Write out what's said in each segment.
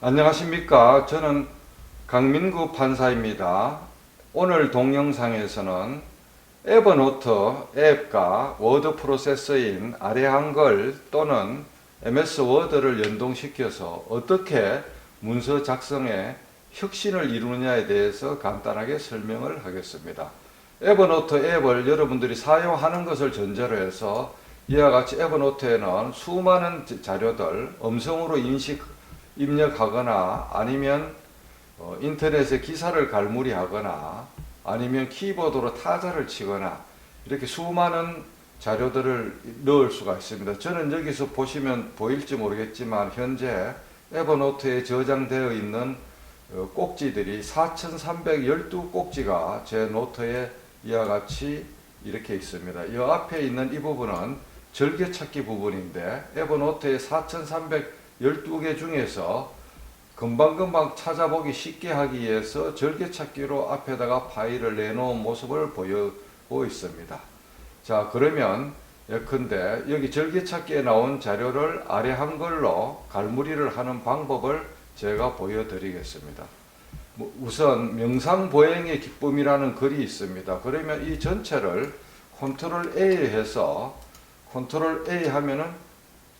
안녕하십니까. 저는 강민구 판사입니다. 오늘 동영상에서는 에버노트 앱과 워드 프로세서인 아래 한글 또는 MS 워드를 연동시켜서 어떻게 문서 작성에 혁신을 이루느냐에 대해서 간단하게 설명을 하겠습니다. 에버노트 앱을 여러분들이 사용하는 것을 전제로 해서 이와 같이 에버노트에는 수많은 자료들 음성으로 인식 입력하거나 아니면 어, 인터넷에 기사를 갈무리 하거나 아니면 키보드로 타자를 치거나 이렇게 수많은 자료들을 넣을 수가 있습니다. 저는 여기서 보시면 보일지 모르겠지만 현재 에버노트에 저장되어 있는 어, 꼭지들이 4,312꼭지가 제 노트에 이와 같이 이렇게 있습니다. 이 앞에 있는 이 부분은 절개찾기 부분인데 에버노트에 4,300 12개 중에서 금방금방 찾아보기 쉽게 하기 위해서 절개찾기로 앞에다가 파일을 내놓은 모습을 보이고 있습니다. 자 그러면 예컨대 여기 절개찾기에 나온 자료를 아래 한글로 갈무리를 하는 방법을 제가 보여드리겠습니다. 뭐, 우선 명상보행의 기쁨이라는 글이 있습니다. 그러면 이 전체를 컨트롤 A 해서 컨트롤 A 하면은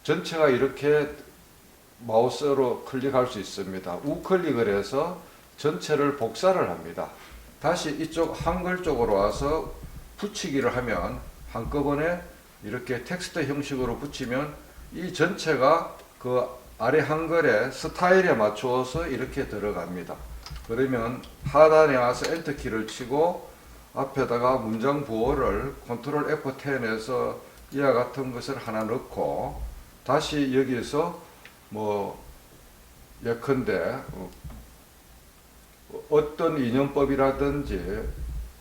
전체가 이렇게 마우스로 클릭할 수 있습니다. 우클릭을 해서 전체를 복사를 합니다. 다시 이쪽 한글 쪽으로 와서 붙이기를 하면 한꺼번에 이렇게 텍스트 형식으로 붙이면 이 전체가 그 아래 한글의 스타일에 맞추어서 이렇게 들어갑니다. 그러면 하단에 와서 엔터 키를 치고 앞에다가 문장 부호를 컨트롤 F10에서 이와 같은 것을 하나 넣고 다시 여기서 뭐 예컨대 어, 어떤 인연법이라든지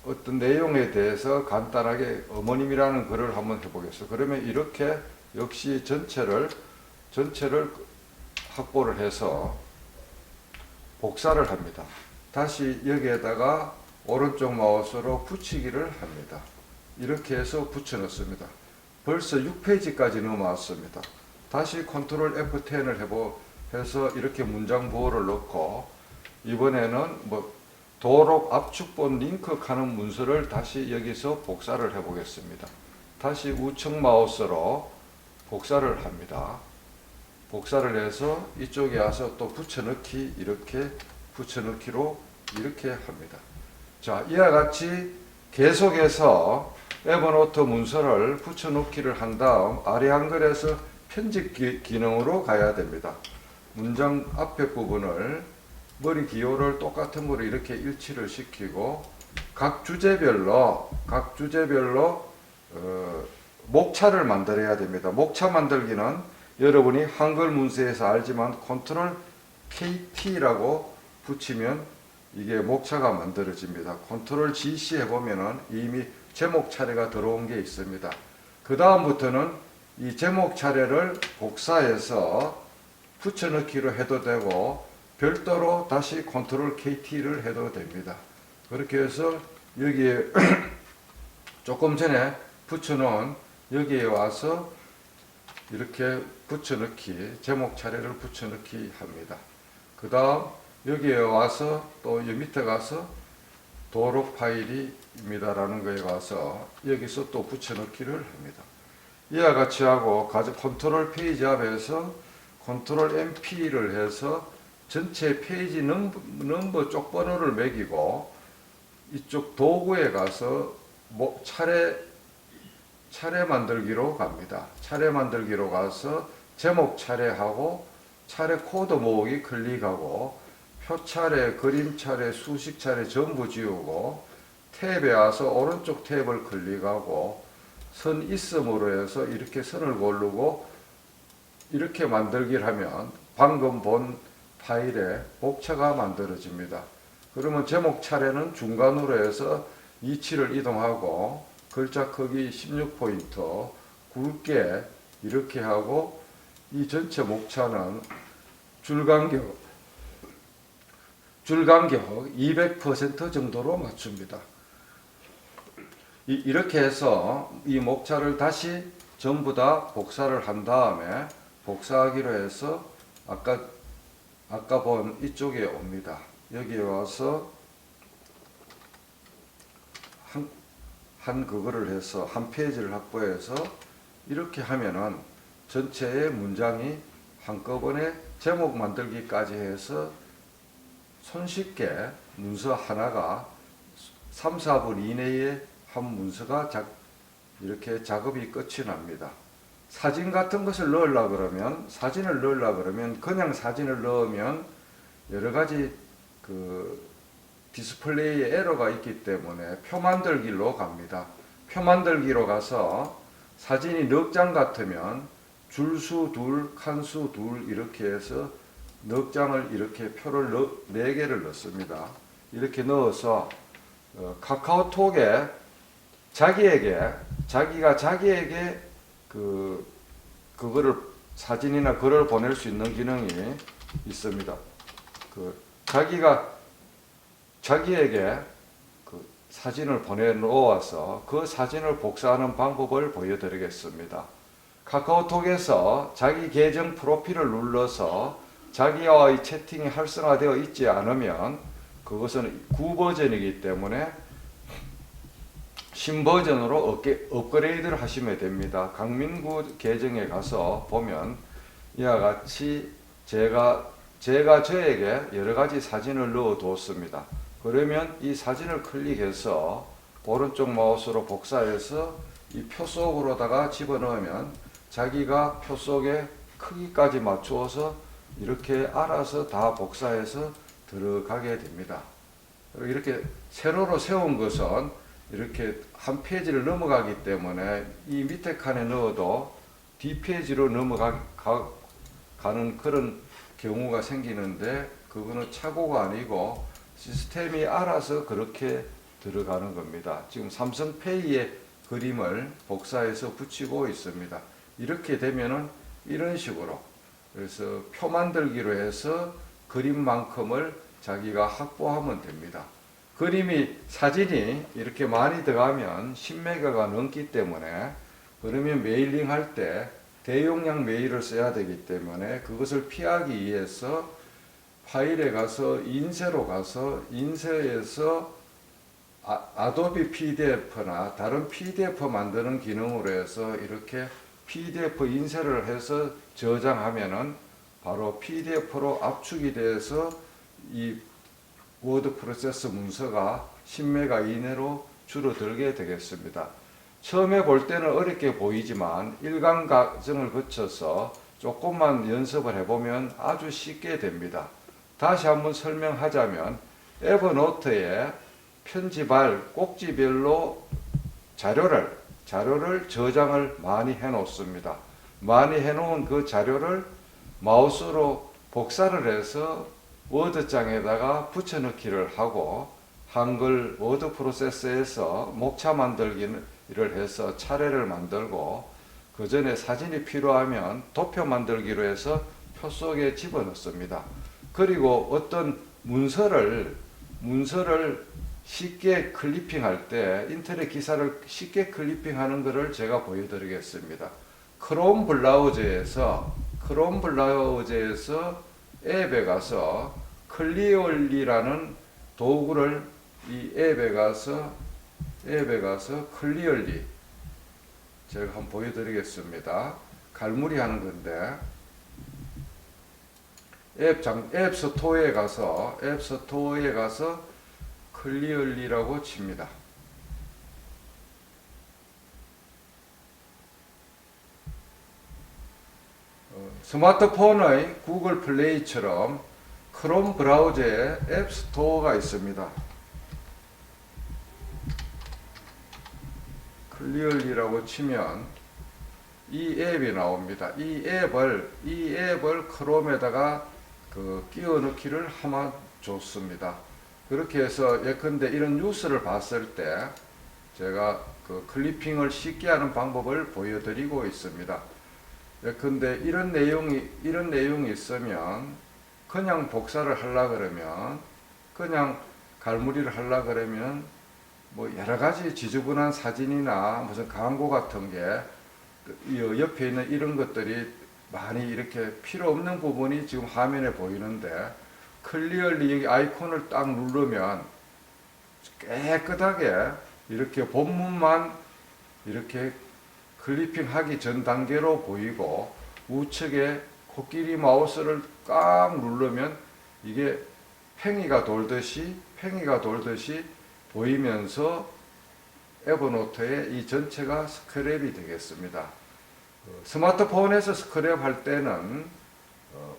어떤 내용에 대해서 간단하게 어머님이라는 글을 한번 해보겠습니다. 그러면 이렇게 역시 전체를 전체를 확보를 해서 복사를 합니다. 다시 여기에다가 오른쪽 마우스로 붙이기를 합니다. 이렇게 해서 붙여 넣습니다. 벌써 6페이지까지 넘어왔습니다. 다시 컨트롤 F10을 해보 해서 이렇게 문장 보호를 넣고 이번에는 뭐 도록 압축본 링크하는 문서를 다시 여기서 복사를 해 보겠습니다. 다시 우측 마우스로 복사를 합니다. 복사를 해서 이쪽에 와서 또 붙여넣기 이렇게 붙여넣기로 이렇게 합니다. 자 이와 같이 계속해서 에버노트 문서를 붙여넣기를 한 다음 아래 한글에서 편집 기, 기능으로 가야 됩니다. 문장 앞에 부분을 머리 기호를 똑같은 거로 이렇게 일치를 시키고 각 주제별로 각 주제별로 어, 목차를 만들어야 됩니다. 목차 만들기는 여러분이 한글 문서에서 알지만 컨트롤 KT라고 붙이면 이게 목차가 만들어집니다. 컨트롤 GC 해보면은 이미 제목 차례가 들어온 게 있습니다. 그 다음부터는 이 제목 차례를 복사해서 붙여넣기로 해도 되고 별도로 다시 컨트롤 KT를 해도 됩니다. 그렇게 해서 여기에 조금 전에 붙여놓은 여기에 와서 이렇게 붙여넣기 제목 차례를 붙여넣기 합니다. 그 다음 여기에 와서 또 이 밑에 가서 도록 파일이입니다라는 거에 가서 여기서 또 붙여넣기를 합니다. 이와 같이 하고 가져 컨트롤 페이지 앞에서 컨트롤 MP를 해서 전체 페이지 넘버, 넘버 쪽 번호를 매기고 이쪽 도구에 가서 뭐 차례 차례 만들기로 갑니다. 차례 만들기로 가서 제목 차례하고 차례 코드 모으기 클릭하고 표 차례, 그림 차례, 수식 차례 전부 지우고 탭에 와서 오른쪽 탭을 클릭하고 선 있음으로 해서 이렇게 선을 고르고 이렇게 만들기를 하면 방금 본 파일에 복차가 만들어집니다. 그러면 제목 차례는 중간으로 해서 위치를 이동하고 글자 크기 16포인트 굵게 이렇게 하고 이 전체 목차는 줄간격 줄간격 200% 정도로 맞춥니다. 이, 이렇게 해서 이 목차를 다시 전부 다 복사를 한 다음에 복사하기로 해서 아까 아까 본 이쪽에 옵니다. 여기에 와서 한, 한 그거를 해서 한 페이지를 확보해서 이렇게 하면은 전체의 문장이 한꺼번에 제목 만들기까지 해서 손쉽게 문서 하나가 3, 4분 이내에 한 문서가 작, 이렇게 작업이 끝이 납니다. 사진 같은 것을 넣으려 그러면 사진을 넣으려 그러면 그냥 사진을 넣으면 여러 가지 그 디스플레이에 에러가 있기 때문에 표 만들기로 갑니다. 표 만들기로 가서 사진이 넉 장 같으면 줄수 둘, 칸수 둘 이렇게 해서 넉 장을 이렇게 표를 넣, 네 개를 넣습니다. 이렇게 넣어서 어, 카카오톡에 자기에게 자기가 자기에게 그 그거를 사진이나 글을 보낼 수 있는 기능이 있습니다. 그 자기가 자기에게 그 사진을 보내 놓아서 그 사진을 복사하는 방법을 보여드리겠습니다. 카카오톡에서 자기 계정 프로필을 눌러서 자기와의 채팅이 활성화되어 있지 않으면 그것은 구버전이기 때문에 신버전으로 업게, 업그레이드를 하시면 됩니다. 강민구 계정에 가서 보면 이와 같이 제가 제가 저에게 여러 가지 사진을 넣어 두었습니다. 그러면 이 사진을 클릭해서 오른쪽 마우스로 복사해서 이 표 속으로다가 집어넣으면 자기가 표 속에 크기까지 맞추어서 이렇게 알아서 다 복사해서 들어가게 됩니다. 이렇게 세로로 세운 것은 이렇게 한 페이지를 넘어가기 때문에 이 밑에 칸에 넣어도 뒷 페이지로 넘어가는 그런 경우가 생기는데 그거는 착오가 아니고 시스템이 알아서 그렇게 들어가는 겁니다. 지금 삼성페이의 그림을 복사해서 붙이고 있습니다. 이렇게 되면은 이런 식으로 그래서 표 만들기로 해서 그림만큼을 자기가 확보하면 됩니다. 그림이 사진이 이렇게 많이 들어가면 10메가가 넘기 때문에 그러면 메일링 할 때 대용량 메일을 써야 되기 때문에 그것을 피하기 위해서 파일에 가서 인쇄로 가서 인쇄해서 아, 아도비 PDF나 다른 PDF 만드는 기능으로 해서 이렇게 PDF 인쇄를 해서 저장하면은 바로 PDF로 압축이 돼서 이 워드 프로세스 문서가 10메가 이내로 줄어들게 되겠습니다. 처음에 볼 때는 어렵게 보이지만 일강 과정을 거쳐서 조금만 연습을 해보면 아주 쉽게 됩니다. 다시 한번 설명하자면 에버노트에 편집할 꼭지별로 자료를 자료를 저장을 많이 해 놓습니다. 많이 해 놓은 그 자료를 마우스로 복사를 해서 워드장에다가 붙여넣기를 하고 한글 워드 프로세스에서 목차 만들기를 해서 차례를 만들고 그 전에 사진이 필요하면 도표 만들기로 해서 표 속에 집어넣습니다. 그리고 어떤 문서를 문서를 쉽게 클리핑할 때 인터넷 기사를 쉽게 클리핑하는 것을 제가 보여드리겠습니다. 크롬 블라우저에서 크롬 블라우저에서 앱에 가서 클리얼리라는 도구를 이 앱에 가서 앱에 가서 클리얼리 제가 한번 보여드리겠습니다. 갈무리 하는 건데 앱 장, 앱 스토어에 가서 앱 스토어에 가서 클리얼리라고 칩니다. 스마트폰의 구글 플레이처럼 크롬 브라우저에 앱 스토어가 있습니다. 클리얼리라고 치면 이 앱이 나옵니다. 이 앱을 이 앱을 크롬에다가 그 끼워 넣기를 하면 좋습니다. 그렇게 해서 예컨대 이런 뉴스를 봤을 때 제가 그 클리핑을 쉽게 하는 방법을 보여드리고 있습니다. 예컨대 이런 내용이 이런 내용이 있으면 그냥 복사를 하려 그러면 그냥 갈무리를 하려 그러면 뭐 여러 가지 지저분한 사진이나 무슨 광고 같은 게그 옆에 있는 이런 것들이 많이 이렇게 필요 없는 부분이 지금 화면에 보이는데 클리얼리 여기 아이콘을 딱 누르면 깨끗하게 이렇게 본문만 이렇게 클리핑 하기 전 단계로 보이고 우측에 코끼리 마우스를 꽉 누르면 이게 팽이가 돌듯이 팽이가 돌듯이 보이면서 에버노트의 이 전체가 스크랩이 되겠습니다. 어, 스마트폰에서 스크랩 할 때는 어,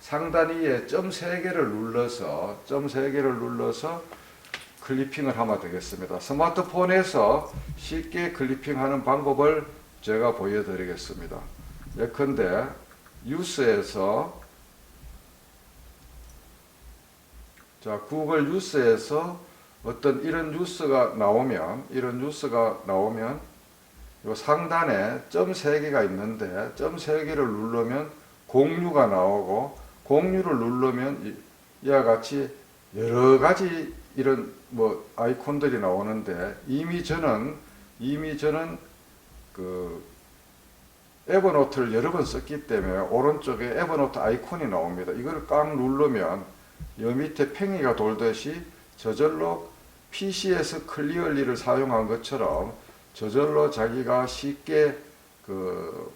상단 위에 점 3개를 눌러서 점 3개를 눌러서 클리핑을 하면 되겠습니다. 스마트폰에서 쉽게 클리핑하는 방법을 제가 보여드리겠습니다. 예컨대 뉴스에서 자 구글 뉴스에서 어떤 이런 뉴스가 나오면 이런 뉴스가 나오면 요 상단에 점 3개가 있는데 점 3개를 누르면 공유가 나오고 공유를 누르면 이- 이와 같이 여러 가지 이런 뭐 아이콘들이 나오는데 이미 저는 이미 저는 그 에버노트를 여러 번 썼기 때문에 오른쪽에 에버노트 아이콘이 나옵니다. 이걸 꽉 누르면 여 밑에 팽이가 돌듯이 저절로 PC에서 클리얼리를 사용한 것처럼 저절로 자기가 쉽게 그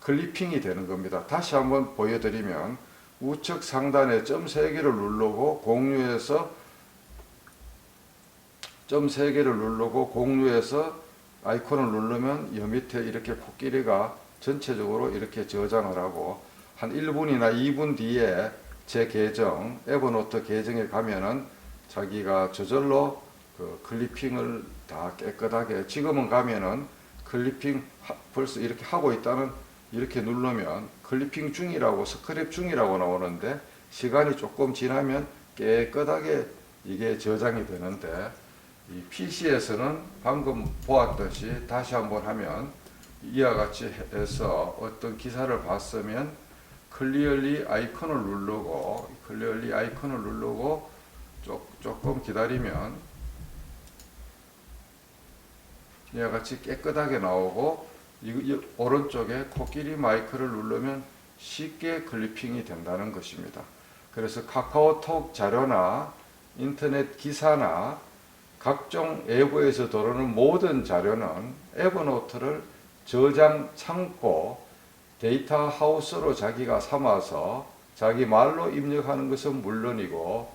클리핑이 되는 겁니다. 다시 한번 보여드리면 우측 상단에 점 3개를 누르고 공유해서 점 3개를 누르고 공유해서 아이콘을 누르면 여 밑에 이렇게 코끼리가 전체적으로 이렇게 저장을 하고 한 1분이나 2분 뒤에 제 계정 에버노트 계정에 가면은 자기가 저절로 그 클리핑을 다 깨끗하게 지금은 가면은 클리핑 하- 벌써 이렇게 하고 있다는 이렇게 누르면 클리핑 중이라고 스크랩 중이라고 나오는데 시간이 조금 지나면 깨끗하게 이게 저장이 되는데 이 PC에서는 방금 보았듯이 다시 한번 하면 이와 같이 해서 어떤 기사를 봤으면 클리얼리 아이콘을 누르고 클리얼리 아이콘을 누르고 조, 조금 기다리면 이와 같이 깨끗하게 나오고 이, 이 오른쪽에 코끼리 마이크를 누르면 쉽게 클리핑이 된다는 것입니다. 그래서 카카오톡 자료나 인터넷 기사나 각종 앱에서 들어오는 모든 자료는 에버노트를 저장 창고 데이터 하우스로 자기가 삼아서 자기 말로 입력하는 것은 물론이고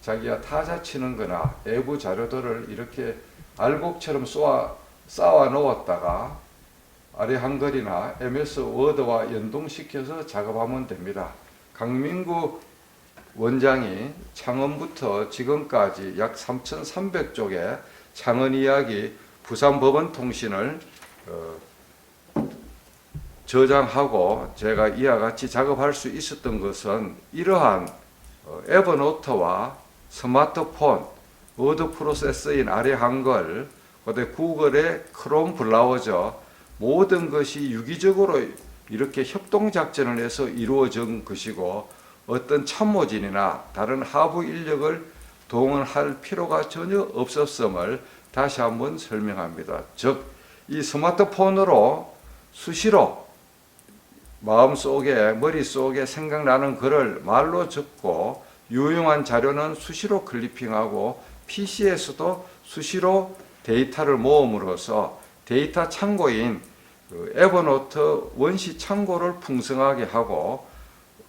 자기가 타자 치는 거나 외부 자료들을 이렇게 알곡처럼 쏘아, 쌓아 놓았다가 아래 한글이나 MS 워드와 연동시켜서 작업하면 됩니다. 강민구 원장이 창원부터 지금까지 약 3,300쪽의 창원 이야기 부산 법원 통신을 어, 저장하고 제가 이와 같이 작업할 수 있었던 것은 이러한 어, 에버노트와 스마트폰, 워드 프로세서인 아래 한글, 그다음에 구글의 크롬 브라우저 모든 것이 유기적으로 이렇게 협동 작전을 해서 이루어진 것이고 어떤 참모진이나 다른 하부 인력을 동원할 필요가 전혀 없었음을 다시 한번 설명합니다. 즉, 이 스마트폰으로 수시로 마음속에, 머릿속에 생각나는 글을 말로 적고 유용한 자료는 수시로 클리핑하고 PC에서도 수시로 데이터를 모음으로써 데이터 창고인 그 에버노트 원시 창고를 풍성하게 하고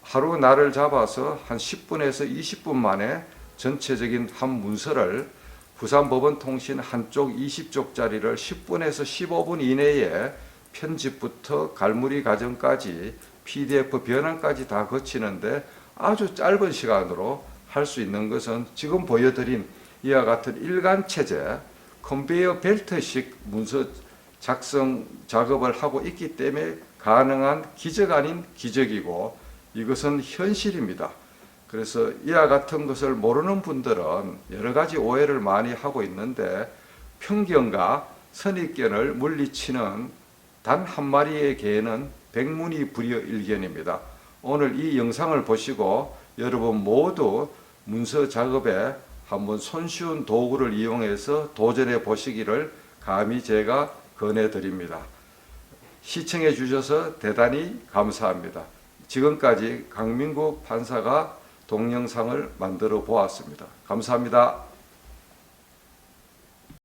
하루 날을 잡아서 한 10분에서 20분 만에 전체적인 한 문서를 부산법원 통신 한쪽 20쪽짜리를 10분에서 15분 이내에 편집부터 갈무리 과정까지 PDF 변환까지 다 거치는데 아주 짧은 시간으로 할 수 있는 것은 지금 보여드린 이와 같은 일간 체제 컨베이어 벨트식 문서 작성 작업을 하고 있기 때문에 가능한 기적 아닌 기적이고 이것은 현실입니다. 그래서 이와 같은 것을 모르는 분들은 여러 가지 오해를 많이 하고 있는데 편견과 선입견을 물리치는 단 한 마리의 개는 백문이 불여 일견입니다. 오늘 이 영상을 보시고 여러분 모두 문서 작업에 한번 손쉬운 도구를 이용해서 도전해 보시기를 감히 제가 권해 드립니다. 시청해 주셔서 대단히 감사합니다. 지금까지 강민국 판사가 동영상을 만들어 보았습니다. 감사합니다.